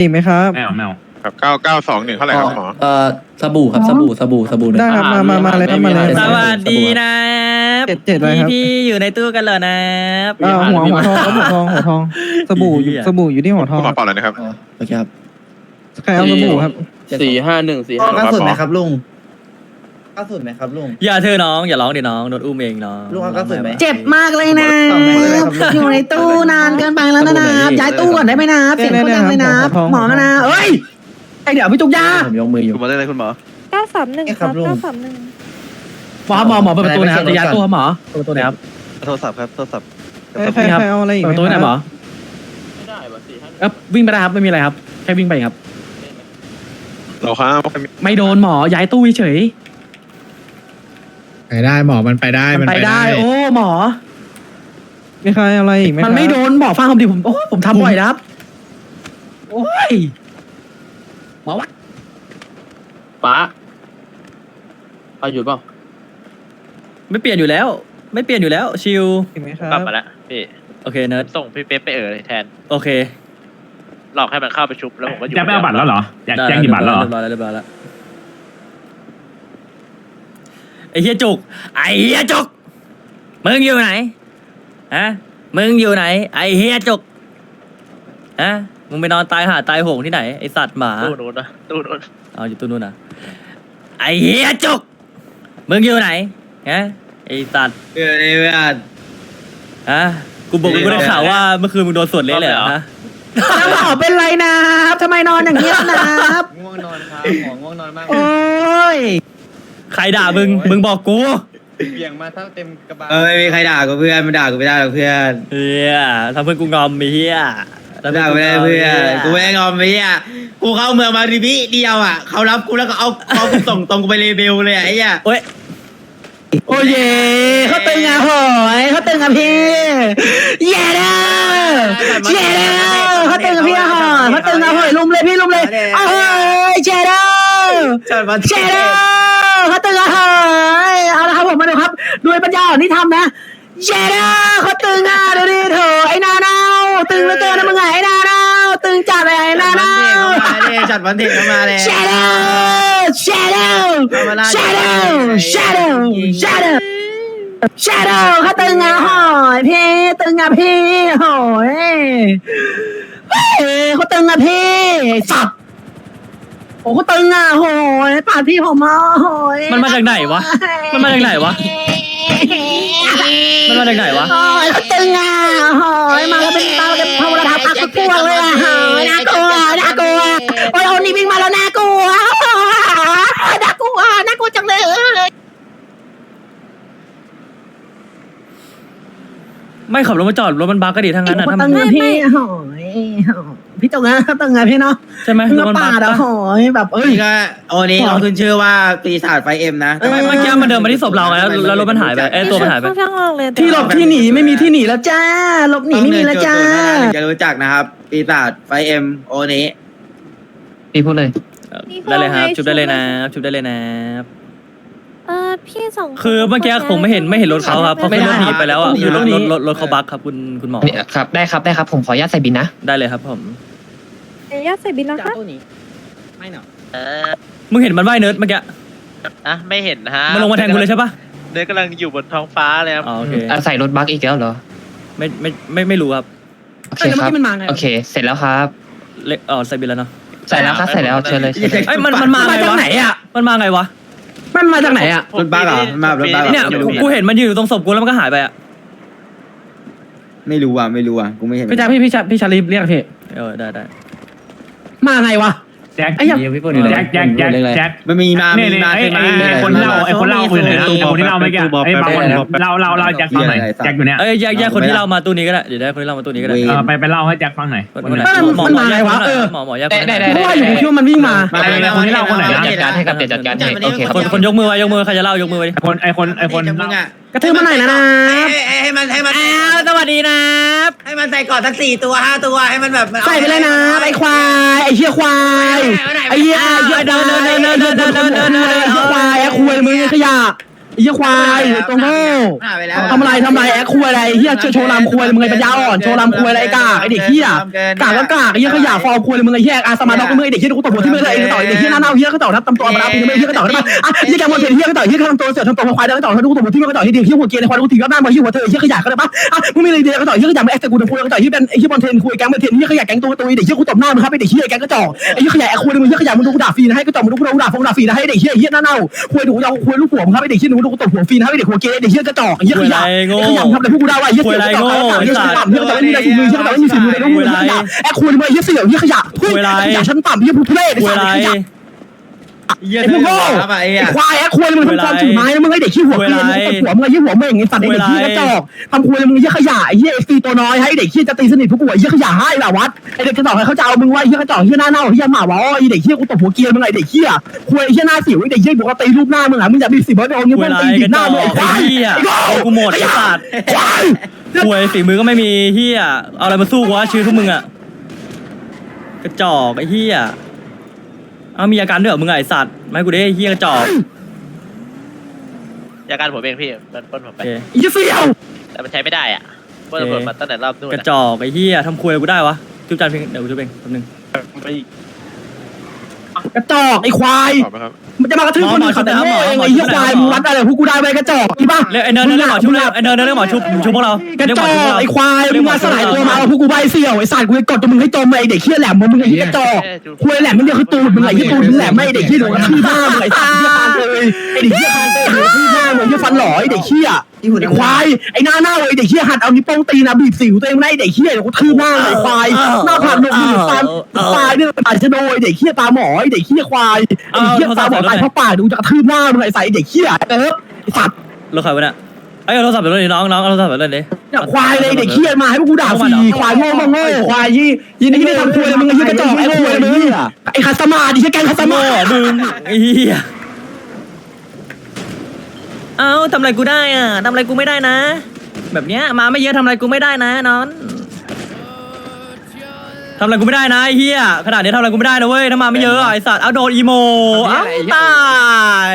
อีกไหมครับแมวแมวครับเก้าเก้าสองหนึ่งเท่าไหร่ครับหมอ เอ่อสบู่ครับสบู่สบู่สบู่หนึ่ง ได้ครับ มามามาเลยครับมาเลยไม่มีสอะไรวัสดีนะเจ็ดเจ็ดอะไรครับพี่ๆอยู่ในตู้กันเหรอนะเอ่อหัวหัวทองครับหัวทองหัวทองสบู่อยู่สบู่อยู่ที่หัวทองขอเป่าเลยนะครับ อ๋อโอเคครับใครเอาสบู่ครับสี่ห้าหนึ่งสี่ครัห้าบกระสุนไหมครับลุงกระสุนไหมครับลุง อย่าเธอน้องอย่าร้องดิน้องโดนอุ้มเองน้องลูกเอากระสุนไหม เจ็บมากเลยนะต่อไปเลยครับอยู่ในตู้นานเกินไปแล้วนะนะ ย้ายตู้ก่อนได้ไหมนะเสียงคนดังเลยนะหมอมานะเอ้ยไอเดี๋ยวพี่จุกยาผมยกมืออยู่ คุณหมอได้เลยคุณหมอ เก้าสามหนึ่งนี่คครัรับบลุงเก้าสามหนึ่งหมอหมอหมอเปิดประตูนะครับจะย้ายตู้ครับหมอเปิดประตูหนะครับโทรศัพท์ครับโทรศัพท์ใครใครใครเอาอะไรอีกเปิดไหมประตูไหนคหมรัอบไม่ได้ว่ะสี่ห้าเอ๊ะวิ่งไปได้ครับไม่มีอะไรครับแค่วิ่งไปครับเราครับไม่โดนหมอย้ายตู้เฉยไปได้หมอมันไปได้มันมันไปได้ โอ้หมอ มีใครเอาอะไรอีกไหมมันไม่โดนหมอฟังผมดิผมโอ้ผมทำบ่อยนะครับ โอ้ยหมอวะป้าเอาหยุดเปล่าไม่เปลี่ยนอยู่แล้ว ไม่เปลี่ยนอยู่แล้ว ชิลอีกไหมครับกลับมาแล้วพี่โอเคเนิร์ดส่งพี่เป๊ปไปเออแทนโอเคหลอกให้มันเข้าไปชุบแล้วผมก็อยู่แจ็คไม่เอาบัตรแล้วเหรอแจ็คได้แจ็คหยิบบัตรแล้วเหรอ เรียบร้อยแล้วเรียบร้อยแล้วไอ้เฮียจุกไอ้เฮียจุกมึงอยู่ไหน ฮะมึงอยู่ไหน ไอ้เฮียจุกฮะมึงไปนอนตายหาตายโหงที่ไหนไอสัตว์หมาตู้นู้นนะตู้นู้นเอาอยู่ตู้นู้นนะไอ้เฮียจุกมึงอยู่ไหนฮะไอสัตว์เออเนี่ยเพื่อนฮะกูบอกกูได้ข่าวว่าเมื่อคืนมึงโดนสวดเละเลยเหรอฮะหมอเป็นไรนะครับทำไมนอนอย่างนี้ล่ะนะครับง่วงนอนครับหมอง่วงนอนมากโอ้ยใครด่ามึงมึงบอกกู เบี่ยงมาเท่าเต็มกระบาลเออไม่มีใครด่ากูเพื่อนมันด่ากูไม่ได้หรอกเพื่อนเฮียทำเพื่อนกูงอมไอ้เฮียทำด่ากูไม่ได้เพื่อนกูไม่ได้งอมไอ้เหี้ยกูเข้าเมืองมาทีพี่เดียวอะเขารับกูแล้วก็เอาเอากูส่งตรงกูไปเลเบลเลยอะไอ้เหี้ย โอ้ยโอ้ยเขาตึงอะหอยเขาตึงอะพี่เย้เด้อเย้เด้อเขาตึงอะพี่อะหอยเขาตึงอะหอยลุมเลยพี่ลุมเลยโอ้ยเย้เด้อจัดมาเจเดอ เขาตึงอะเฮ้ยเอาละครับผมมาดูครับด้วยปัญญาอ่อนที่ทำนะเจเดอเขาตึงอะดูดิเถอะไอ้นาเนาตึงเหลือเกินนะมึงไงไอ้นาเนาตึงจัดเลยไอ้จันาดวันเนาเทเข้ามาเลยจัดวันเทเข้ามาเลยเจเดอเจเดอเจเดอเจเดอเจเดอเจเดอเขาตึงอะหอยพี่ตึงอะพี่หอยเฮ้ยเขาตึงอะพี่สับ โอ้เขาตึงอะโหยปาดพี่ผมมาโหยมันมาจากไหนวะ มันมาจากไหนวะ มันมาจากไหนวะ โอ้ยเขาตึงอะโอ้ยมาแล้วเป็นมาเป็นพาวราทับอักกลัวเลยอะโอ้ยน่ากลัวน่ากลัวโอ้ยโอ้นี่วิ่งมาแล้วน่ากลัวน่ากลัวน่ากลัวจังเลยไม่ขับรถมาจอดรถมันบักก็ดีทั้งนั้นอะเขาทำตึงอะพี่โอ้ย พี่จงอะเขาตึงอะพี่เนาะใช่ไหมเงรถมันปาบักดอะปะโอ้ยแบบเอ้ยนี่ก็โอนี้เราขึ้นชื่อว่าปีศาจไฟเอ็มนะไม่เมื่อกี้มันเดินมาที่ศพเราไงแล้วแล้วรถมันหายไปเอ้ยตัวมันหายไปค่อนข้างออกเลยที่หลบที่หนีไม่มีที่หนีแล้วจ้าหลบหนีไม่มีแล้วจ้าจะรู้จักนะครับ ปีศาจไฟเอ็มโอนี้พี่พูดเลยได้เลยครับ ชุบได้เลยนะชุบได้เลยนะเออพี่สองนคือเมื่อกี้ผมไม่เห็นไม่เห็นรถเขาครับเขาไม่ขึ้นได้รถหนีไปแล้วอะไม่ได้คือรถรถรถรถเขาบักครับคุณคุณหมอเนี่ยครับได้ครับได้ครับผมขออนุญาตใส่บินนะได้เลยครับผม เอ้ยญาติใส่บินแล้วคะไม่เนาะเออมึงเห็นมันว่ายเนิร์ดเมื่อกี้นะไม่เห็นฮะมันลงมาแทงกูเลยใช่ปะเนื้อกำลังอยู่บนท้องฟ้าเลยครับอ๋อโอเคอะใส่รถบัสอีกแล้วเหรอ ไม่ไม่ไม่ไม่รู้ครับโอเคครับโอเค เสร็จแล้วครับ เล็กอ๋อใส่บินแล้วเนาะใส่แล้วครับ ใส่แล้ว เชิญเลยเชิญเลยเอ้ยมันมันมาไงมาจากวะไหนอะมันมาไงวะ มันมาจากไหนอะ รถบ้าเหรอมารถบ้าเหรอ เนี่ยไม่รู้กูเห็นมันยืนอยู่ตรงศพกูแล้วมันก็หายไปอะ ไม่รู้อะไม่รู้อะกูไม่เห็นพี่แจ๊คพี่พี่ชาพี่ชาลีเรียกพี่เออได้ได้ มาไงวะ แจ็คไอ้เหี้ยเดี๋ยวพี่พูดอยู่เลยแจ็คแจ็คแจ็คแจ็คมันมีมาเนี่ยมีเนี่ยมาไอ้ใช่ไหมไอ้ไอ้คนเล่าไอ้คนเล่าอยู่ไหนนะไอ้คนที่เล่าเมื่อกี้ไอ้บางคนเล่าเล่าเล่าให้แจ็คฟังหน่อยแจ็คอยู่เนี่ยเอ้ยแยกแยกคนที่เล่ามาตู้นี้ก็ได้เดี๋ยวได้คนที่เล่ามาตู้นี้ก็ได้เว้ยเออไปไปเล่าให้แจ็คฟังหน่อยคนคนไหนไหนมันมันมาไงวะเออหมอหมอแยกได้ได้ได้เพราะว่าอยู่ผมคิดว่ามันวิ่งมาไอ้ไอ้คนที่เล่าคนไหนนะจัดการให้ครับเดี๋ยวจัดการให้โอเคครับคนคนยกมือไว้ยกมือใครจะเล่ายกมือไว้ดิไอ้คนไอ้คนไอ้คนจะมึงอะ กระทืบมาหน่อยนะเอ้ยยให้มันให้มันอ้สวัสดีนะให้มันใส่ก่อนสักสี่ตัวห้าตัวให้มันแบบใส่ไปเลยนะไอควายไอเหี้ยควายไอเหี้ยไอเหี้ยเดินเดินเดินเดินเดินเดินเดิน ไอ้เหี้ยควายไอ้คุยมึงไอ้ขยะไอ้เหี้ยควายตัวโง่หายไปแล้วทำอะไรทำอะไรแอคคุยอะไรเฮียโชว์รามคุยอะไรมึงไงปัญญาอ่อนโชว์รามคุยอะไรไอ้กากไอ้เด็กเฮียกากก็กากไอ้เฮียขยะฟอร์มคุยอะไรมึงไอ้เฮียอาสมาดอกมึงไอ้เด็กเฮียกูตบหัวที่มึงเลยไอ้ต่อยไอ้เฮียหน้าเน่าเฮียก็ต่อทับตำตัวมาแล้วปีนึงไอ้เฮียก็ต่อได้ปะอะเฮียแกมอนเทนเฮียก็ต่อเฮียก็ทำตัวเสือทำตัวควายได้ก็ต่อให้กูตบหัวที่มึงก็ต่อที่เดียวเฮียหัวเกียร์ในควายกูตีก็หน้ามาเฮียหัวเธอเฮียขยะก็ได้ปะอะมึงมีอะไรเดียวก็ต่อเฮียก็อยากมาแอคแต่กูตบคุยก็ต่อเฮียเป็นไอ้เฮียบอลเทนคุยแกงบอลเทนเฮียขยะแกงตัวตัวไอ้เด็กเฮียกูตบหน้ามึงครับไอ้เด็กเฮียแกงก็จ่อไอ้เฮียขยะแอคคุยมึงเฮียขยะมึงดูกูด่าฟรีนะให้ก็จ่อมึงดูกูด่าฟงด่าฟรีนะให้เด็กเฮียเฮียหน้าเน่าคุยดูกูเอาคุยลูกหัวมึงครับไอ้เด็กเฮียมึงดูกูตบหัวฟรีนะให้เด็กหัวเกียร์เด็กเฮียก็จ่อเฮียขยะโง่ไอ้ขยะทำอะไรพวกกูได้วะไอ้เหี้ยเสียงต่างเหี้ยเสียงต่ำเหี้ยแต่ไม่มีอะไรฝีมือเหี้ยแต่ไม่มีฝีมือเลยนะมึงเหี้ยขยะแอบคุยมาเหี้ยเสี่ยวเหี้ยขยะทุยขยะชั้นต่ำเหี้ยผู้ทุเรศไอ้คุยสัตอะไรว์ขยะ เยี่ยไอ้พวกโง่ครับไอ้ไอ้อะควายแอบคุยมึงทำความถือไม้มึงไอ้เด็กขี้หัวเกลียนมึงตบหัวมึงไอ้เหี้ยหัวเม่งไอ้สัตว์ไอ้เด็กขี้กระจอกทำคุยมึงเหี้ยขยะไอ้เหี้ยเอ็กซ์ตีตัวน้อยให้เด็กขี้จะตีสนิทพวกกูไอ้เหี้ยขยะให้แบบวัดไอ้เด็กกระจอกให้เขาจะเอามึงไว้เหี้ยกระจอกเหี้ยหน้าเน่าเหี้ยหมาวะไอ้เด็กขี้กูตบหัวเกียร์มึงไอ้เด็กขี้คุยไอ้เหี้ยหน้าสิวไอ้เด็กขี้บอกว่าตีรูปหน้ามึงอะมึงอย่ามีสิบเบอร์โดนนิ้วคุยมึงอะไรตีกดิระหจน้าอกมึงไอ้ควาไอ้ยเหี้ยไอ้โง่เอากูหมดไอ้สัตว์ควายคุยฝีมือก็ไม่มีเหี้ยเอาอะไรมาสู้วะชื่อพวกมึงอะกระจอกไอ้เหี้ยเอามีอาการด้วยเหรอมึงอะไอ้สัตว์มาให้กูได้ไอ้เหี้ยกระจอกจากการผมเองพี่มันปล้นผมโอไปเคไอ้เหี้ยเสี่ยวแต่มันใช้ไม่ได้อะปล้นตำรวจมาตั้งแต่รอบนู่นกระอะจอกไอ้เหี้ยทำคุยอะไรกูได้วะจุ๊บจานเพียงเดี๋ยวกูจุ๊บเองแป๊บนึง กระจอกไอ้ควาย ตอบไหมครับ มันจะมากระทืบคนอื่นเขาแต่โง่เองไอ้เหี้ยควายมึงรัดอะไรพวกกูได้ไปกระจอกอีบ้าเรียกไอ้เนิร์ดเนิร์ดเรียกหมอชุบเลยไอ้เนิร์ดเนิร์ดเรียกหมอชุบชุบพวกเรากระเรียกจหมออชุบพวกเรากไอ้ควายมึงมาสลายตัวมาเอาพวกกูใบเสี่ยวไอ้สัตว์กูจะกดจนมึงให้จมไอ้เด็กเหี้ยแหลมมึงไอ้เหี้ยกระจอกควายแหลมมันเดียวคือตูดมึงไอ้เหี้ยตูดมึงแหลมไม่ไอ้เด็กเหี้ยโดนกระทืบหน้ามึงไอ้สัตว์เหี้ยคานเลยไอ้เด็กเหี้ยคานเลยกระทืบหน้ามึงไอ้เหี้ยฟันหล่อไอ้เด็กเหี้ย ไอ้ควายไอ้หน้าเน่าไอ้เด็กเหี้ยหัดเอานิ้วโป้งตีนะบีบสิวตัวเองไม่ได้ไอ้เด็กเหี้ยเดี๋ยวกูทืบหน้ามึงไอ้ควายหน้าผากหนกหนีฟันตายเนี่ยอาจจะโดนไอ้เด็กเหี้ยตาหมอไอ้เด็กเหี้ยควายไอ้เหี้ยตาบอดตายเพราะปากดูจะกระทืบหน้ามึงไอ้ใส่ไอ้เด็กเหี้ยเออไอ้สัตว์รถใครวะเนี่ยไอ้ยเอาโทรศัพท์ไปเล่นดิน้องน้องเอาโทรศัพท์ไปเล่นดิ เนี่ยควายเลยเด็กเคียมาให้พวกกูด่าฟรีควายโง่มาโง่ควายยี่ยี่นี่ไม่ทำควยเลยมึงไอ้ยี่กระจอกไอ้ควยมึงไอ้คัสมาดิใช่แกงคัสมาโง่มึงไอ้เหี้ย เอ้าทำอะไรกูได้อะทำอะไรกูไม่ได้นะ แบบเนี้ยมาไม่เยอะทำอะไรกูไม่ได้นะนอนทำอะไรกูไม่ได้นะไอ้เหี้ยขนาดนี้ทำอะไรกูไม่ได้นะเว้ยถ้ามาไม่เยอะอะไอ้สัตว์เอาโดนอีโมเอ้าตาย